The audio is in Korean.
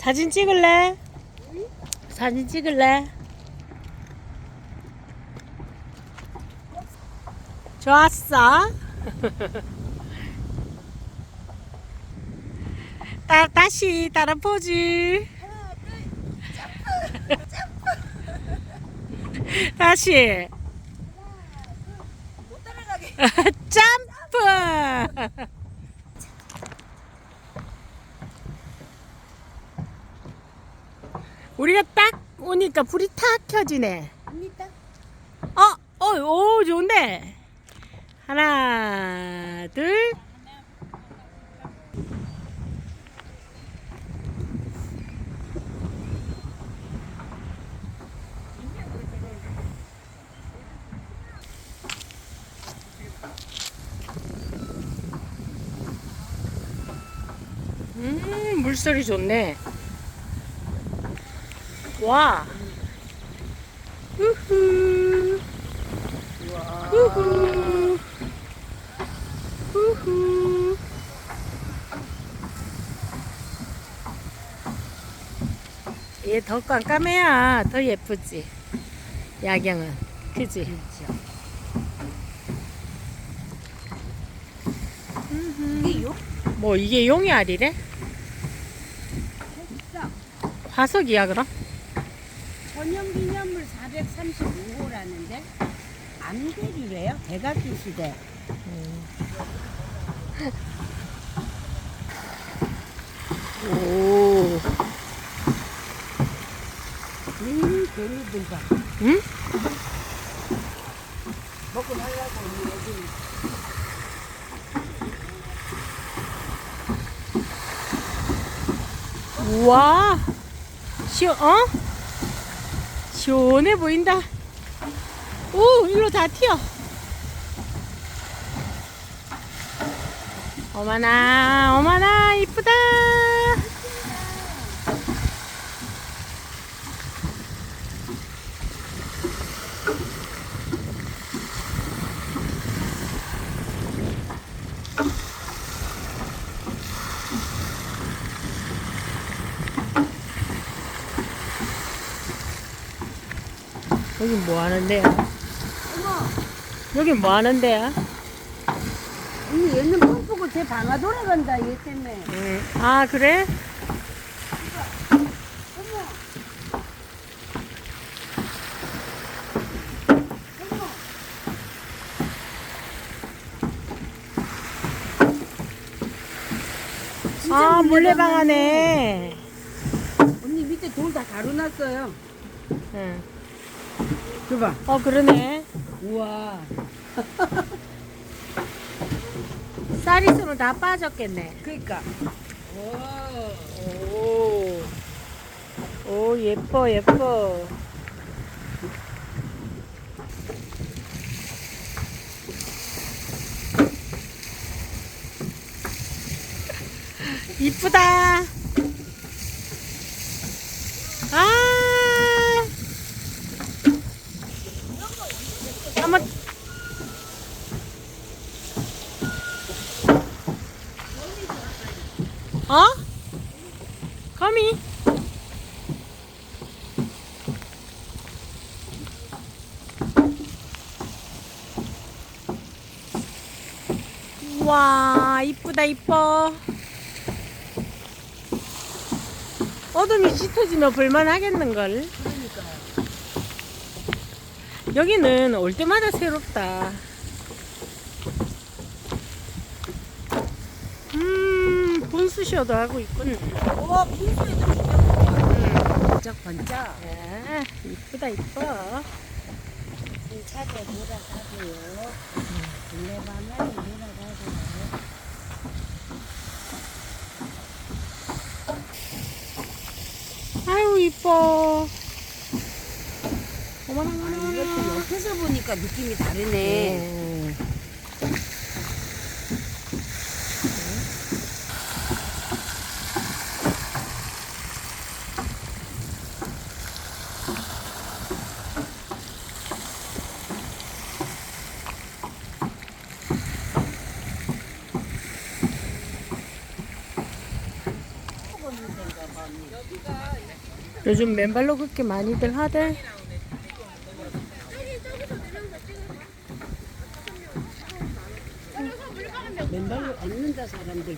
사진 찍을래? 사진 찍을래? 좋았어. 따, 다시 다른 포즈. 다시. 못 따라가게. 점프! 우리가 딱 오니까 불이 탁 켜지네. 합니다. 어, 어, 오, 좋은데. 하나, 둘. 음, 물소리 좋네. 와. 우후. 우후. 우후. 얘더 깜깜해야 더 예쁘지. 야경은. 그지? 이게 요? 뭐 이게 용이? 진짜 화석이야 그럼? 전형기념물 435호라는데 암대류래요. 대각기 시대. 오. 음, 개미들 봐. 응? 먹고 살라고 여기. 우와. 시원, 어? 시원해 보인다. 오, 일로 다 튀어. 어머나, 어머나, 이쁘다. 여긴 뭐 하는데요? 어머, 여긴 뭐 하는데요? 언니 얘는 pom프고 제 방아 돌아간다 얘 때문에. 아, 그래? 어머. 진짜 아, 물레방 물레방아네. 언니 밑에 돌 다 가루났어요. 응. 줘봐. 어, 그러네. 우와. 쌀 있으면 다 빠졌겠네. 그니까. 오. 오. 오, 예뻐, 예뻐. 이쁘다. 아. 한번 어? 거미? 와 이쁘다 이뻐 어둠이 짙어지면 볼만 하겠는걸 그러니까요. 여기는 올 때마다 새롭다 음 분수쇼도 하고 있군 우와, 핑크에도 진짜 번쩍 번쩍. 아, 이쁘다 이뻐 차도 돌아가고요. 물레방아에 돌아가고요. 아유 이뻐 어머나 아, 어머나 옆에서 보니까 느낌이 다르네. 요즘 맨발로 그렇게 많이들 하대. 맨발로 걷는다 사람들